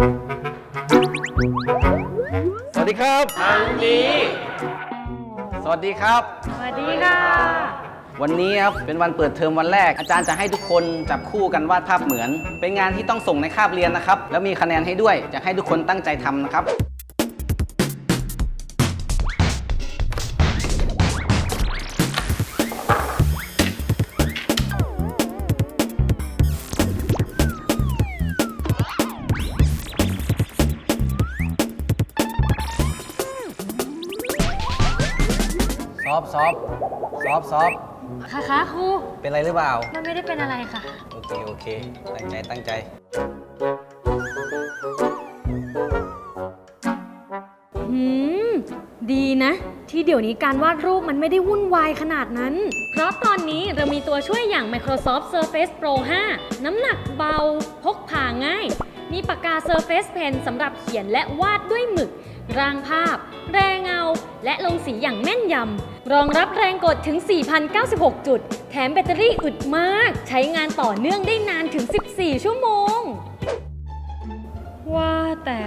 สวัสดีครับทางนี้ สวัสดีครับ สวัสดีค่ะ วันนี้ครับเป็นวันเปิดเทอมวันแรก อาจารย์จะให้ทุกคนจับคู่กันวาดภาพเหมือน เป็นงานที่ต้องส่งในคาบเรียนนะครับ แล้วมีคะแนนให้ด้วยจะให้ทุกคนตั้งใจทำนะครับ อฟซอฟซอฟซอฟค่ะคะครูเป็นอะไรหรือเปล่า มันไม่ได้เป็นอะไรค่ะ โอเค โอเค ตั้งใจ ตั้งใจหืม ดีนะ ที่เดี๋ยวนี้การวาดรูปมันไม่ได้วุ่นวายขนาดนั้น เพราะตอนนี้เรามีตัวช่วยอย่าง Microsoft Surface Pro 5 น้ำหนักเบา พกพาง่าย มีปากกา Surface Pen สำหรับเขียนและวาดด้วยหมึกรางภาพ แรงเงา และลงสีอย่างแม่นยำ รองรับแรงกดถึง 4,096 จุด แถมแบตเตอรี่อึดมาก ใช้งานต่อเนื่องได้นานถึง 14 ชั่วโมง ว่าแต่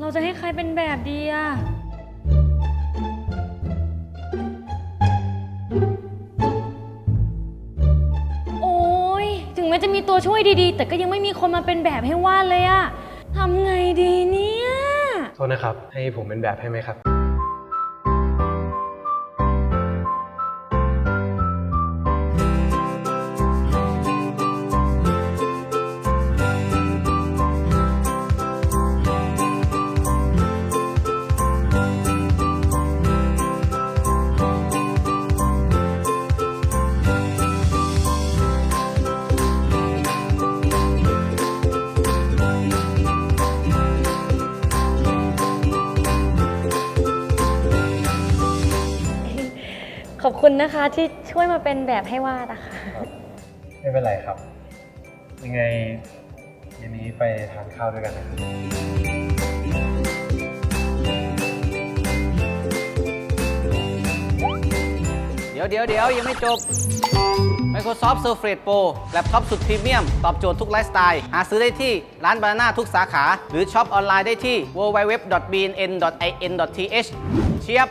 เราจะให้ใครเป็นแบบดีอะโอ้ยถึงแม้จะมีตัวช่วยดีๆ แต่ก็ยังไม่มีคนมาเป็นแบบให้วาดเลยอะทำไงดีเนี่ย โทษนะครับ ให้ผมเป็นแบบให้ไหมครับ ขอบคุณนะคะที่ช่วยมาเป็นแบบให้วาดอะค่ะ ไม่เป็นไรครับ ยังไงเย็นนี้ไปทานข้าวด้วยกันนะครับเดี๋ยวเดี๋ยวเดี๋ยวยังไม่จบ Microsoft Surface Pro แล็ปท็อปสุดพรีเมียม ตอบโจทย์ทุกไลฟ์สไตล์ หาซื้อได้ที่ร้านบานาน่าทุกสาขา หรือช็อปออนไลน์ได้ที่ www.bnn.in.th เชียบ